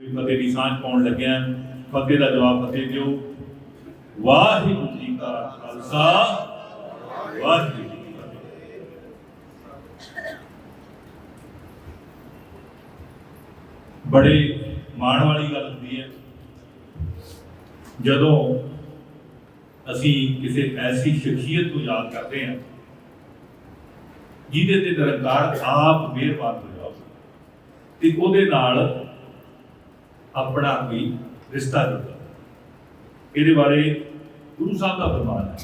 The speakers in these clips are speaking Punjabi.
ਫਤਿਹ ਦੀ ਸਾਂਝ ਪਾਉਣ ਲੱਗਿਆ ਫਤਿਹ ਦਾ ਜਵਾਬ ਫਤਿਹ ਦਿਓ। ਵਾਹਿਗੁਰੂ ਜੀ ਕਾ ਖਾਲਸਾ। ਵਾਹਿਗੁਰੂ ਜੀ ਕੀ ਫਤਿਹ। ਬੜੇ ਮਾਣ ਵਾਲੀ ਗੱਲ ਹੁੰਦੀ ਹੈ। ਜਦੋਂ ਅਸੀਂ ਕਿਸੇ ਐਸੀ ਸ਼ਖਸੀਅਤ ਨੂੰ ਯਾਦ ਕਰਦੇ ਹਾਂ, ਜਿਹਦੇ ਤੇ ਨਿਰੰਕਾਰ ਆਪ ਮਿਹਰਬਾਨ ਹੋ ਜਾਵੇ ਤੇ ਉਹਦੇ ਨਾਲ ਆਪਣਾ ਕੋਈ ਰਿਸ਼ਤਾ ਜੁੜਦਾ ਇਹਦੇ ਬਾਰੇ ਗੁਰੂ ਸਾਹਿਬ ਦਾ ਫਰਮਾਨ ਹੈ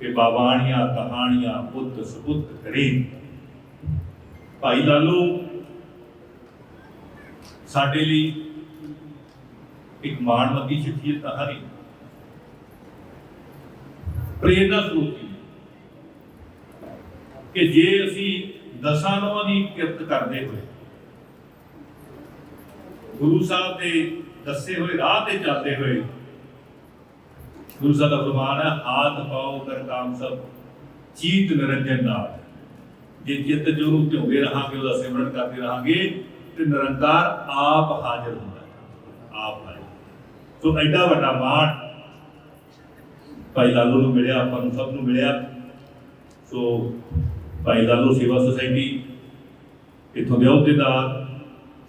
ਕਿ ਬਾਬਾਣੀਆਂ ਕਹਾਣੀਆਂ ਪੁੱਤ ਸੁਪੁੱਤ ਕਰੇ ਭਾਈ ਲਾਲੋ, ਸਾਡੇ ਲਈ ਇੱਕ ਮਾਣਮੱਤੀ ਸ਼ਖਸੀਅਤ ਹੈ ਪ੍ਰੇਰਨਾ ਸਰੂਪ ਕਿ ਜੇ ਅਸੀਂ ਦਸਾਂ ਨੌਂ ਦੀ ਕਿਰਤ ਕਰਦੇ ਹੋਏ ਗੁਰੂ ਸਾਹਿਬ ਦੇ ਦੱਸੇ ਹੋਏ ਰਾਹ ਤੇ ਚੱਲਦੇ ਹੋਏ ਗੁਰੂ ਸਾਹਿਬ ਦਾ ਫਰਮਾਨ ਹੈ, ਹਾਥ ਪਾਓ ਕਰ ਕਾਮ ਸਭ, ਚੀਤ ਨਿਰੰਜਨ ਨਾਲ। ਜੇ ਜਿੱਤ ਜੋ ਨੂੰ ਧਿਆਉਂਦੇ ਰਹਾਂਗੇ, ਉਹਦਾ ਸਿਮਰਨ ਕਰਦੇ ਰਹਾਂਗੇ, ਤੇ ਨਿਰੰਕਾਰ ਆਪ ਹਾਜ਼ਰ ਹੁੰਦਾ ਹੈ, ਆਪ ਹਾਜ਼ਰ ਸੋ ਐਡਾ ਵੱਡਾ ਮਾਣ ਭਾਈ ਲਾਲੂ ਨੂੰ ਮਿਲਿਆ, ਆਪਾਂ ਨੂੰ ਸਭ ਨੂੰ ਮਿਲਿਆ। ਸੋ ਭਾਈ ਲਾਲੂ ਸੇਵਾ ਸੁਸਾਇਟੀ, ਇਥੋਂ ਦੇ ਅਹੁਦੇਦਾਰ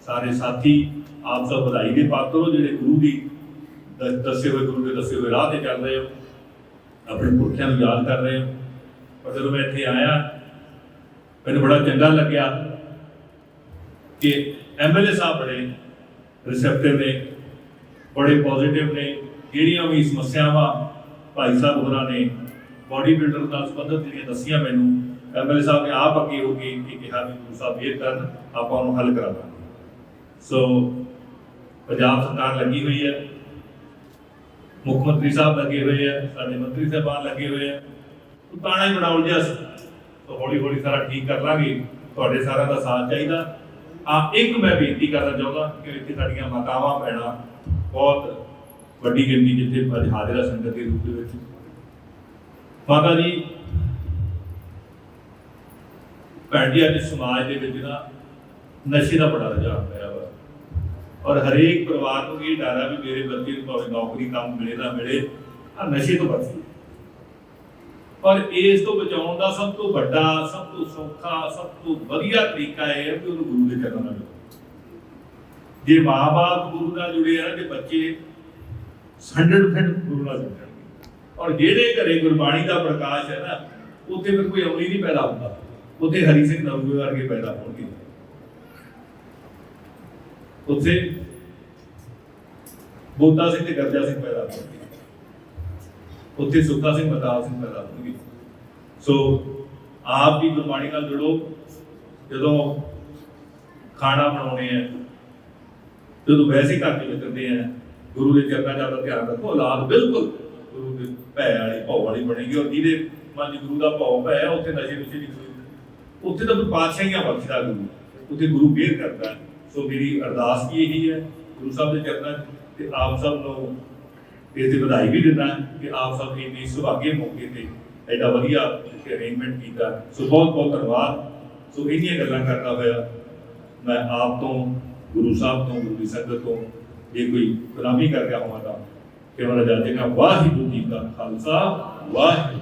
ਸਾਰੇ ਸਾਥੀ, ਆਪ ਸਭ ਵਧਾਈ ਦੇ ਪਾਤਰ ਹੋ, ਜਿਹੜੇ ਗੁਰੂ ਦੀ ਦ- ਦੱਸੇ ਹੋਏ, ਗੁਰੂ ਦੇ ਦੱਸੇ ਹੋਏ ਰਾਹ ਤੇ ਚੱਲ ਰਹੇ ਹੋ। ਆਪਣੇ ਪੁਰਖਿਆਂ ਨੂੰ ਯਾਦ ਕਰ ਰਹੇ ਹੋ। ਪਰ ਜਦੋਂ ਮੈਂ ਇੱਥੇ ਆਇਆ, ਮੈਨੂੰ ਬੜਾ ਚੰਗਾ ਲੱਗਿਆ ਕਿ ਐਮਐਲਏ ਸਾਹਿਬ ਬੜੇ ਰਿਸੈਪਟਿਵ ਨੇ, ਬੜੇ ਪੋਜ਼ਿਟਿਵ ਨੇ। ਜਿਹੜੀਆਂ ਵੀ ਸਮੱਸਿਆਵਾਂ ਭਾਈ ਸਾਹਿਬ ਹੋਰਾਂ ਨੇ ਬਾਡੀ ਬਿਲਡਰ ਨਾਲ ਸੰਬੰਧਿਤ ਜਿਹੜੀਆਂ ਦੱਸੀਆਂ ਮੈਨੂੰ ਐਮਐਲਏ ਸਾਹਿਬ ਨੇ ਆਪ ਅੱਗੇ ਹੋ ਕੇ ਕਿ ਕਿਹਾ ਵੀ ਗੁਰੂ ਸਾਹਿਬ ਇਹ ਕਰਨ, ਆਪਾਂ ਉਹਨੂੰ ਹੱਲ ਕਰਾਵਾਂਗੇ ਸੋ ਪੰਜਾਬ ਸਰਕਾਰ ਲੱਗੀ ਹੋਈ ਹੈ। ਮੁੱਖ ਮੰਤਰੀ ਸਾਹਿਬ ਲੱਗੇ ਹੋਏ ਆ ਸਾਡੇ ਮੰਤਰੀ ਸਾਹਿਬਾਨ ਲੱਗੇ ਹੋਏ ਆ ਉਹ ਤਾਣਾ ਹੀ ਬਣਾਉਣ ਜਿਹਾ ਸੀ। ਹੌਲੀ ਹੌਲੀ ਸਾਰਾ ਠੀਕ ਕਰ ਲਾਂਗੇ। ਤੁਹਾਡੇ ਸਾਰਿਆਂ ਦਾ ਸਾਥ ਚਾਹੀਦਾ। ਆ ਇੱਕ ਮੈਂ ਬੇਨਤੀ ਕਰਨਾ ਚਾਹੁੰਦਾ ਕਿ ਇੱਥੇ ਸਾਡੀਆਂ ਮਾਤਾਵਾਂ, ਭੈਣਾਂ ਬਹੁਤ ਵੱਡੀ ਗਿਣਤੀ ਜਿੱਥੇ ਅੱਜ ਹਾਜ਼ਰ ਆ ਸੰਗਤ ਦੇ ਰੂਪ ਦੇ ਵਿੱਚ। ਮਾਤਾ ਜੀ, ਭੈਣ ਜੀ, ਅੱਜ ਸਮਾਜ ਦੇ ਵਿੱਚ ਨਾ ਨਸ਼ੇ ਦਾ ਬੜਾ ਰੁਝਾਨ ਪਿਆ ਵਾ। ਔਰ ਹਰੇਕ ਪਰਿਵਾਰ ਨੂੰ ਇਹ ਡਰ ਆ ਵੀ ਮੇਰੇ ਬੱਚੇ ਨੂੰ ਭਾਵੇਂ ਨੌਕਰੀ ਕੰਮ ਮਿਲੇ ਨਾ ਮਿਲੇ ਆ ਨਸ਼ੇ ਤੋਂ ਬਚੇ। ਪਰ ਇਸ ਤੋਂ ਬਚਾਉਣ ਦਾ ਸਭ ਤੋਂ ਵੱਡਾ, ਸਭ ਤੋਂ ਸੌਖਾ, ਸਭ ਤੋਂ ਵਧੀਆ ਤਰੀਕਾ ਇਹ ਹੈ ਕਿ ਉਹਨੂੰ ਗੁਰੂ ਦੇ ਚਰਨਾਂ ਨਾਲ ਜੇ ਮਾਂ-ਬਾਪ ਗੁਰੂ ਨਾਲ ਜੁੜੇ ਆ ਤੇ ਬੱਚੇ 100% ਗੁਰੂ ਨਾਲ ਜੁੜਨਗੇ ਔਰ ਜਿਹੜੇ ਘਰੇ ਗੁਰਬਾਣੀ ਦਾ ਪ੍ਰਕਾਸ਼ ਹੈ ਨਾ, ਉੱਥੇ ਫਿਰ ਕੋਈ ਅਮਲੀ ਨਹੀਂ ਪੈਦਾ ਹੁੰਦਾ। ਉੱਥੇ ਹਰੀ ਸਿੰਘ ਨਵੂਏ ਵਰਗੇ ਪੈਦਾ ਹੋਣਗੇ। ਉੱਥੇ ਬੋਤਾ ਸਿੰਘ ਤੇ ਗਰਜਾ ਸਿੰਘ ਪੈਦਾ ਹੋਣਗੇ ਉੱਥੇ ਸੁੱਖਾ ਸਿੰਘ ਮਤਾਬ ਸਿੰਘ ਪੈਦਾ ਹੋਣਗੇ ਸੋ ਆਪ ਵੀ ਗੁਰਬਾਣੀ ਨਾਲ ਜੁੜੋ। ਜਦੋਂ ਖਾਣਾ ਬਣਾਉਣੇ ਆ, ਜਦੋਂ ਵੈਸੇ ਘਰ ਦੇ ਵਿੱਚ ਕਰਦੇ ਆ, ਗੁਰੂ ਦੇ ਚਰਨਾਂ ਦਾ ਧਿਆਨ ਰੱਖੋ। ਔਲਾਦ ਬਿਲਕੁਲ ਗੁਰੂ ਦੇ ਭੈ ਵਾਲੀ ਭਉ ਵਾਲੀ ਬਣੇਗੀ ਔਰ ਜਿਹਦੇ ਮਨ ਗੁਰੂ ਦਾ ਭਉ ਭੈ ਹੈ ਉੱਥੇ ਨਸ਼ੇ ਨੁਸ਼ੇ ਦੀ ਉੱਥੇ ਤਾਂ ਪਾਤਸ਼ਾਹੀਆਂ ਬਖਸ਼ਦਾ ਗੁਰੂ। ਉੱਥੇ ਗੁਰੂ ਮਿਹਰ ਕਰਦਾ। ਹੈ। ਸੋ ਮੇਰੀ ਅਰਦਾਸ ਵੀ ਇਹੀ ਹੈ, ਗੁਰੂ ਸਾਹਿਬ ਦੇ ਚਰਨਾਂ 'ਚ, ਤੇ ਆਪ ਸਭ ਨੂੰ ਇਸ ਦੀ ਵਧਾਈ ਵੀ ਦਿੰਦਾ ਕਿ ਆਪ ਸਭ ਨੇ ਇੰਨੇ ਸੁਭਾਗੇ ਮੌਕੇ ਤੇ ਐਡਾ ਵਧੀਆ ਅਰੇਂਜਮੈਂਟ ਕੀਤਾ। ਸੋ ਬਹੁਤ ਬਹੁਤ ਧੰਨਵਾਦ। ਸੋ ਇੰਨੀਆਂ ਗੱਲਾਂ ਕਰਦਾ ਹੋਇਆ ਮੈਂ ਆਪ ਤੋਂ, ਗੁਰੂ ਸਾਹਿਬ ਤੋਂ, ਗੁਰੂ ਦੀ ਸੰਗਤ ਤੋਂ ਇਹ ਕੋਈ ਗੁਲਾਮੀ ਕਰ ਰਿਹਾ ਹੋਵਾਂ ਤਾਂ ਕਿ ਉਹਨਾਂ ਦਾ ਜਾਣੇਗਾ ਵਾਹਿਗੁਰੂ ਜੀ ਕਾ ਖਾਲਸਾ, ਵਾਹਿਗੁਰੂ।